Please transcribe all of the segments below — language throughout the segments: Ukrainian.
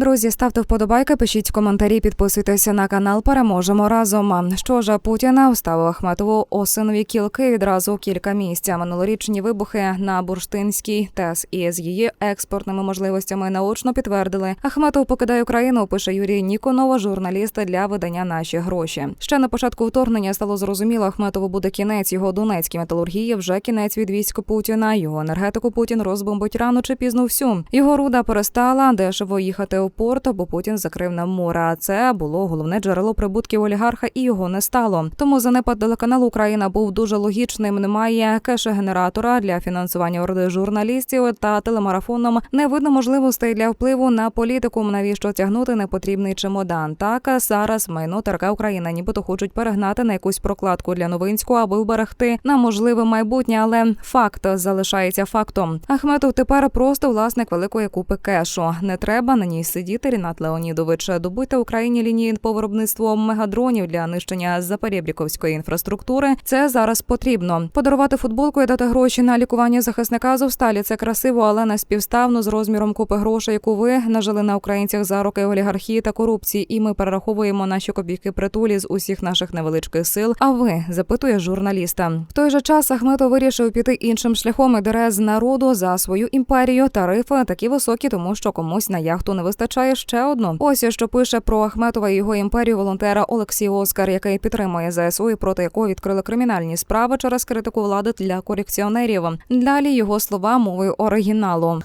Друзі, ставте вподобайки, пишіть коментарі, підписуйтеся на канал. Переможемо разом. Що ж, Путіна вставив Ахметову осинові кілки відразу кілька місць. Минулорічні вибухи на бурштинській ТЕС і з її експортними можливостями наочно підтвердили. Ахметов покидає Україну. Пише Юрій Ніконова, журналіст для видання Наші гроші. Ще на початку вторгнення стало зрозуміло, Ахметову буде кінець його донецькій металургії. Вже кінець від військ Путіна. Його енергетику Путін розбомбить рано чи пізно всю. Його руда перестала дешево їхати у порт, бо Путін закрив нам море. А це було головне джерело прибутків олігарха, і його не стало. Тому занепад телеканалу Україна був дуже логічним. Немає кеше-генератора для фінансування орди журналістів та телемарафоном. Не видно можливостей для впливу на політику. Навіщо тягнути непотрібний чемодан? Так зараз майно ТРК Україна, нібито хочуть перегнати на якусь прокладку для Новинську, аби вберегти на можливе майбутнє. Але факт залишається фактом. Ахметов тепер просто власник великої купи кешу. Не треба на ній сидіти. Рінат Леонідович добуйте Україні лінії по виробництву мегадронів для нищення заперебріковської інфраструктури. Це зараз потрібно. Подарувати футболку і дати гроші на лікування захисника Азовсталі. Це красиво, але не співставно з розміром купи грошей, яку ви нажили на українцях за роки олігархії та корупції. І ми перераховуємо наші копійки притулі з усіх наших невеличких сил. А ви запитує журналіста. В той же час Ахметов вирішив піти іншим шляхом і дере з народу за свою імперію. Тарифи такі високі, тому що комусь на яхту не вистачає ще одну. Ось що пише про Ахметова і його імперію волонтера Олексій Оскар, який підтримує ЗСУ і проти якого відкрили кримінальні справи через критику влади для корекціонерів. Далі його слова мовою оригіналу.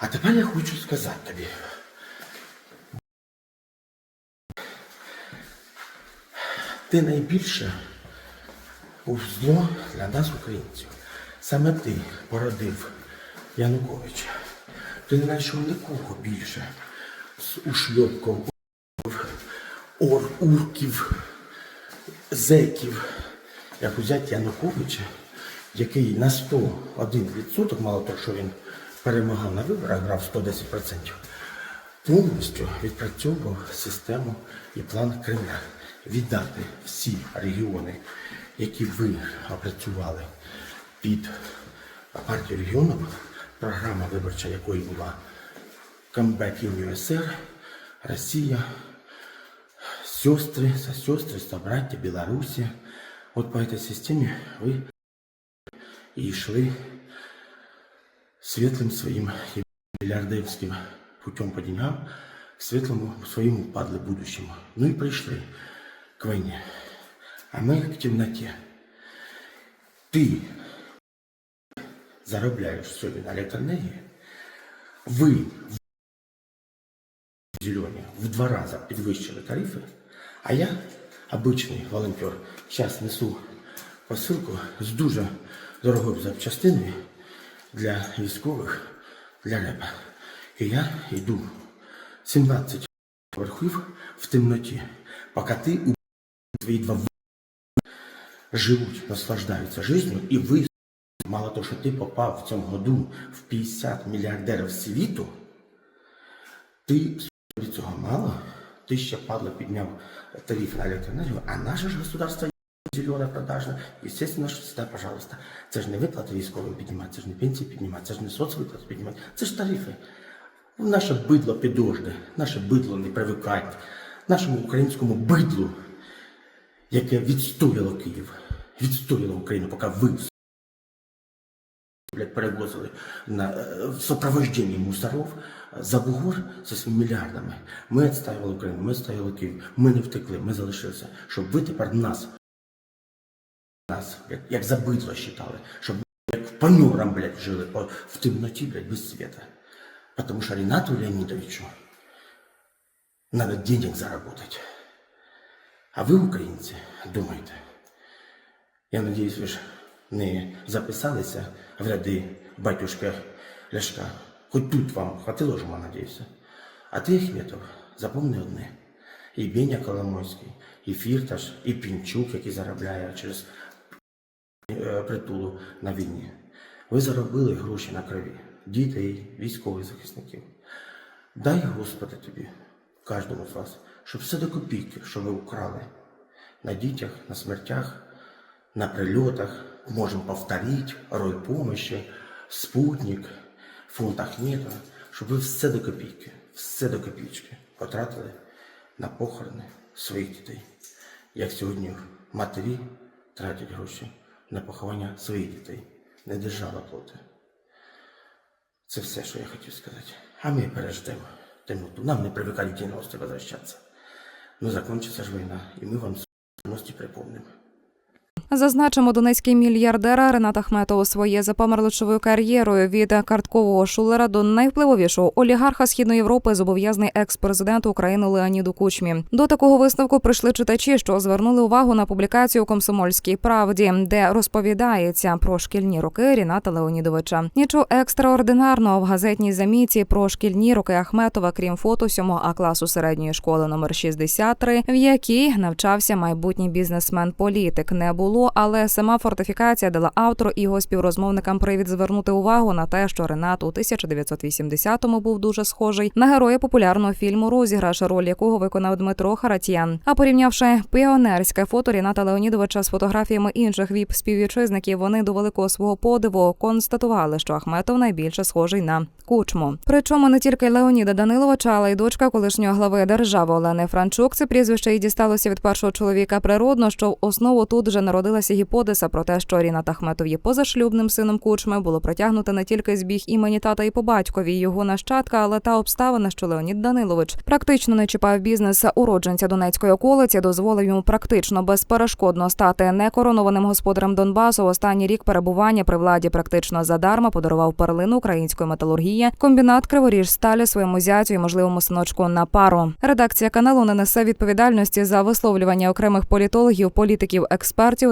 А тепер я хочу сказати тобі. Ти найбільше був зло для нас, українців. Саме ти породив Януковича. Ти не знайшов нікого більше з ушльопком, ор, урків, зеків, як взяти Януковича, який на 101%, мало того, що він перемагав на виборах, брав 110%, повністю відпрацьовував систему і план Кремля. Віддати всі регіони, які ви опрацювали під партію регіонів, програма виборча якої була Comeback in USR, Росія, сестры, сестры, собратья, Беларуси. Вот по этой системе вы и шли светлым своим и миллиардерским путем по деньгам к светлому своему падлы будущему. Ну и пришли к войне. А мы к темноте. Ты заробляешь сегодня на электроэнергии, вы зелені в два рази підвищили тарифи, а я, обичний волонтер, зараз несу посилку з дуже дорогою запчастиною для військових, для РЕПа. І я йду 17 поверхів в темноті, поки ти у твої два в- живуть, наслаждаються життю, і ви, мало того, що ти попав в цьому году в 50 мільярдерів світу, ти цього мало. Ти ще падла підняв тариф на електроенергію, а наше ж государство зелене, продажне. Естественно, що сюди, пожалуйста. Це ж не виплати військовим піднімати, це ж не пенсії піднімати, це ж не соцвиплати піднімати, це ж тарифи. Наше бидло підожде, наше бидло не привикає. Нашому українському бидлу, яке відстояло Київ, відстояло Україну, поки ви блядь, перевозили на, э, в сопровождении мусоров э, за бугор зі своїми мільярдами. Ми відстоювали Україну, ми відстоювали Київ, ми не втекли, ми залишилися, щоб ви тепер нас, нас блядь, як забидло вважали, щоб як понюрам, блядь, жили по, в темноті, блядь, без света. Потому что Ренату Леонидовичу надо денег заработать. А ви, українці, думайте. Я надіюсь, ви ж не записалися в ряди батюшка Ляшка. Хоч тут вам хватило ж, надіюся. А ти, Ахметов, запомни одне. І Беня Коломойський, і Фірташ, і Пінчук, який заробляє через е, притулу на війні. Ви заробили гроші на крові, дітей, військових захисників. Дай, Господи, тобі, кожному з вас, щоб все до копійки, що ви украли на дітях, на смертях, на прильотах, можем повторить, рой помощи, спутник, фонд Ахмета, щоб ви все до копійки, все до копійки потратили на похорони своїх дітей. Як сьогодні матері тратять гроші на поховання своїх дітей. Не держава платить. Це все, що я хотів сказати. А ми переждемо темноту. Нам не привикали в 90 возвращаться. Ну, закончится ж війна, і ми вам з припомнимо. Зазначимо, донецький мільярдер Ренат Ахметов своє запамерличовою кар'єрою від карткового шулера до найвпливовішого олігарха східної Європи зобов'язаний екс-президент України Леоніду Кучмі. До такого висновку прийшли читачі, що звернули увагу на публікацію комсомольській правді, де розповідається про шкільні роки Ріната Леонідовича. Нічого екстраординарного в газетній заміті про шкільні роки Ахметова, крім фото 7 А класу середньої школи номер 63, в якій навчався майбутній бізнесмен-політик, не було, але сама фортифікація дала автору і його співрозмовникам привід звернути увагу на те, що Ренат у 1980-му був дуже схожий на героя популярного фільму Розіграш, роль якого виконав Дмитро Харатьян. А порівнявши піонерське фото Ріната Леонідовича з фотографіями інших віп співвітчизників, вони до великого свого подиву констатували, що Ахметов найбільше схожий на кучму. Причому не тільки Леоніда Даниловича, але й дочка колишнього глави держави Олени Франчук. Це прізвище й дісталося від першого чоловіка природно, що в основу тут же народилася гіпотеза про те, що Рінат Ахметов є позашлюбним сином кучми. Було притягнуто не тільки збіг імені тата і по батькові його нащадка, але та обставина, що Леонід Данилович практично не чіпав бізнес уродженця Донецької околиці, дозволив йому практично безперешкодно стати некоронованим господарем Донбасу. Останній рік перебування при владі практично задарма подарував перлину української металургії. Комбінат Криворіж сталі своєму зятю і можливому синочку на пару. Редакція каналу не несе відповідальності за висловлювання окремих політологів, політиків, експертів